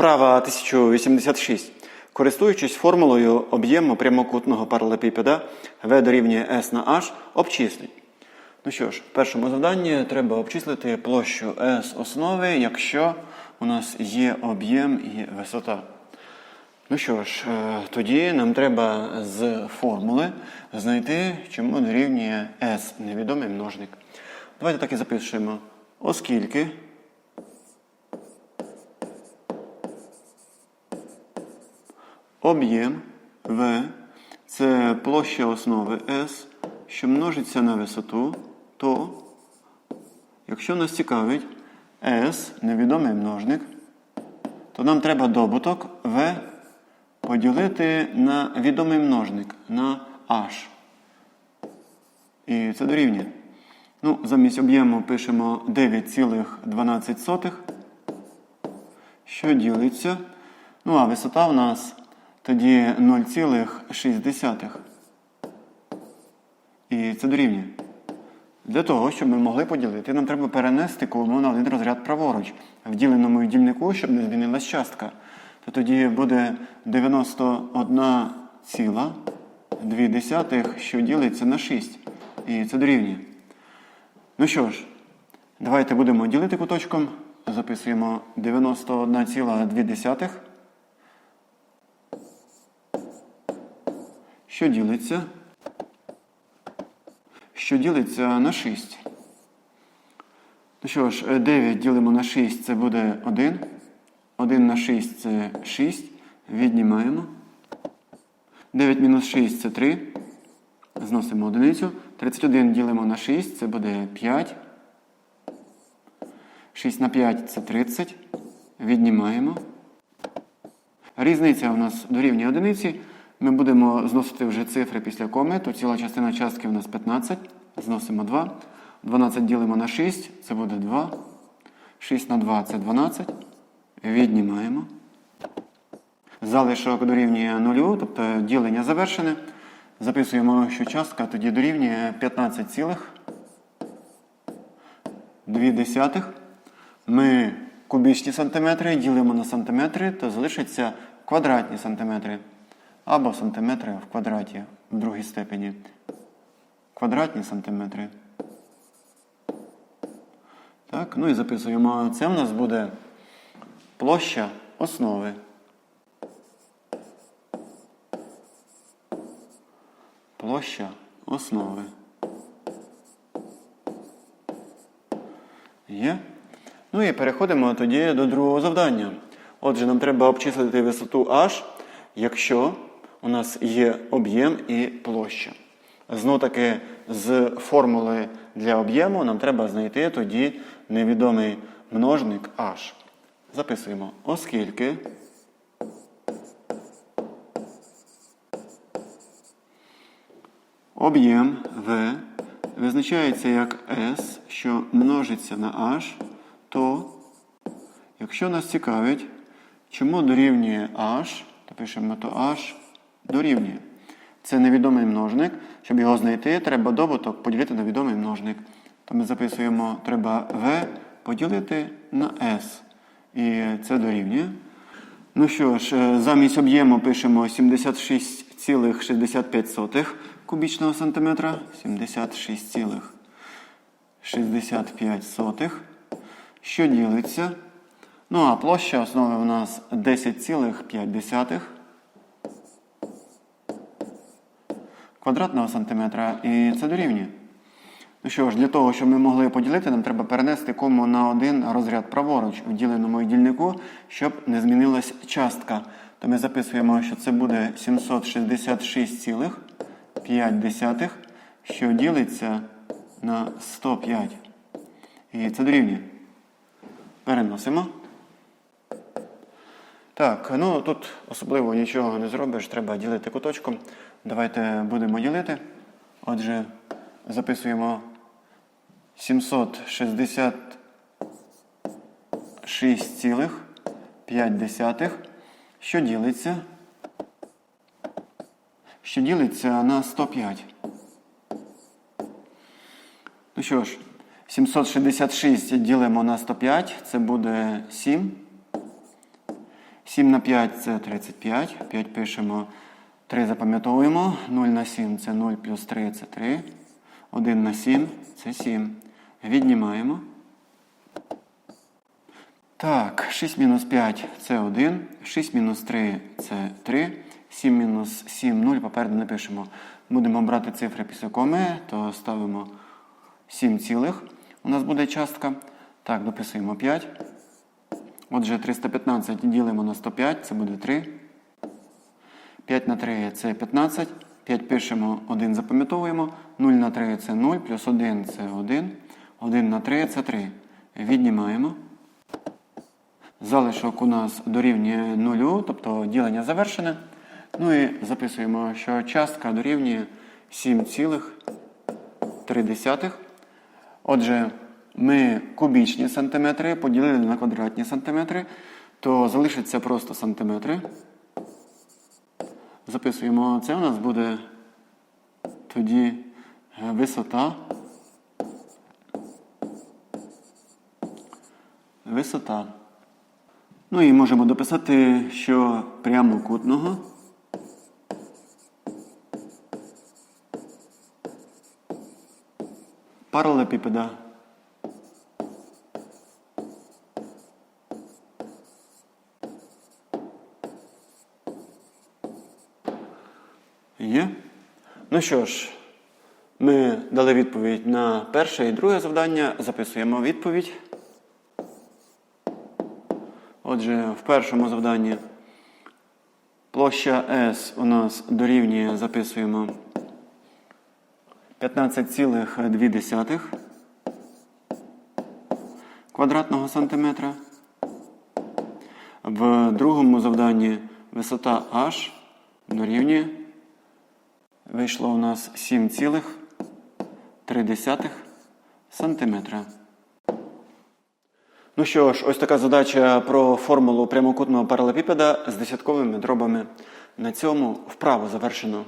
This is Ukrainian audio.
Вправа 1086. Користуючись формулою об'єму прямокутного паралепіпеда V дорівнює S на H, обчисліть. Ну що ж, в першому завданні треба обчислити площу S основи, якщо у нас є об'єм і висота. Ну що ж, е, тоді нам треба з формули знайти, чому дорівнює S невідомий множник. Давайте так і запишемо. Оскільки об'єм V це площа основи S, що множиться на висоту, то, якщо нас цікавить S невідомий множник, то нам треба добуток V поділити на відомий множник на H. І це дорівнює. Ну, замість об'єму пишемо 9,12, що ділиться. Ну, а висота в нас тоді 0,6. І це дорівнює. Для того, щоб ми могли поділити, нам треба перенести кому на один розряд праворуч в діленому дільнику, щоб не змінилась частка. То тоді буде 91,2, що ділиться на 6. І це дорівнює. Ну що ж, давайте будемо ділити куточком. Записуємо 91,2. Що ділиться? Що ділиться на 6. Ну що ж, 9 ділимо на 6, це буде 1. 1 на 6 це 6. Віднімаємо. 9 мінус 6 це 3. Зносимо одиницю. 31 ділимо на 6, це буде 5. 6 на 5 це 30. Віднімаємо. Різниця у нас дорівнює одиниці. Ми будемо зносити вже цифри після коми, то ціла частина частки у нас 15. Зносимо 2. 12 ділимо на 6, це буде 2. 6 на 2 це 12. Віднімаємо. Залишок дорівнює 0, тобто ділення завершене. Записуємо, що частка тоді дорівнює 15,2. Ми кубічні сантиметри ділимо на сантиметри, то залишаться квадратні сантиметри. Або сантиметри в квадраті в другій степені. Квадратні сантиметри. Так, ну і записуємо. Це в нас буде площа основи. Площа основи. Є. Ну і переходимо тоді до другого завдання. Отже, нам треба обчислити висоту h, якщо у нас є об'єм і площа. Знову таки, з формули для об'єму нам треба знайти тоді невідомий множник h. Записуємо, оскільки об'єм V визначається як S, що множиться на H, то якщо нас цікавить, чому дорівнює H, то пишемо то H дорівнює. Це невідомий множник. Щоб його знайти, треба добуток поділити на відомий множник. То ми записуємо, треба V поділити на S. І це дорівнює. Ну що ж, е, замість об'єму пишемо 76,65 кубічного сантиметра. 76,65. Що ділиться? Ну, а площа основи у нас 10,5 квадратного сантиметра. І це дорівнює. Ну що ж, для того, щоб ми могли поділити, нам треба перенести кому на один розряд праворуч в діленому дільнику, щоб не змінилась частка. То ми записуємо, що це буде 766,5, що ділиться на 105. І це дорівнює. Переносимо. Так, ну тут особливо нічого не зробиш, треба ділити куточком. Давайте будемо ділити. Отже, записуємо 766,5, що ділиться. Що ділиться на 105. Ну що ж, 766 ділимо на 105, це буде 7. 7 на 5 це 35. 5 пишемо. 3 запам'ятовуємо. 0 на 7 це 0 плюс 3 це 3. 1 на 7 це 7. Віднімаємо. Так, 6 мінус 5 це 1. 6 мінус 3 це 3. 7 мінус 7 0. Попереду напишемо. Будемо брати цифри після коми, то ставимо 7 цілих. У нас буде частка. Так, дописуємо 5. Отже, 315 ділимо на 105, це буде 3. 5 на 3 це 15. 5 пишемо, 1 запам'ятовуємо. 0 на 3 це 0, плюс 1 це 1. 1 на 3 це 3. Віднімаємо. Залишок у нас дорівнює 0, тобто ділення завершене. Ну і записуємо, що частка дорівнює 7,3. Отже, ми кубічні сантиметри поділили на квадратні сантиметри, то залишиться просто сантиметри. Записуємо це, у нас буде тоді е, висота. Висота. Ну і можемо дописати, що прямокутного паралелепіпеда Є. Ну що ж, ми дали відповідь на перше і друге завдання. Записуємо відповідь. Отже, в першому завданні площа S у нас дорівнює, записуємо 15,2 квадратного сантиметра. В другому завданні висота H дорівнює. Вийшло у нас 7,3 сантиметра. Ну що ж, ось така задача про формулу прямокутного паралепіпеда з десятковими дробами. На цьому вправо завершено.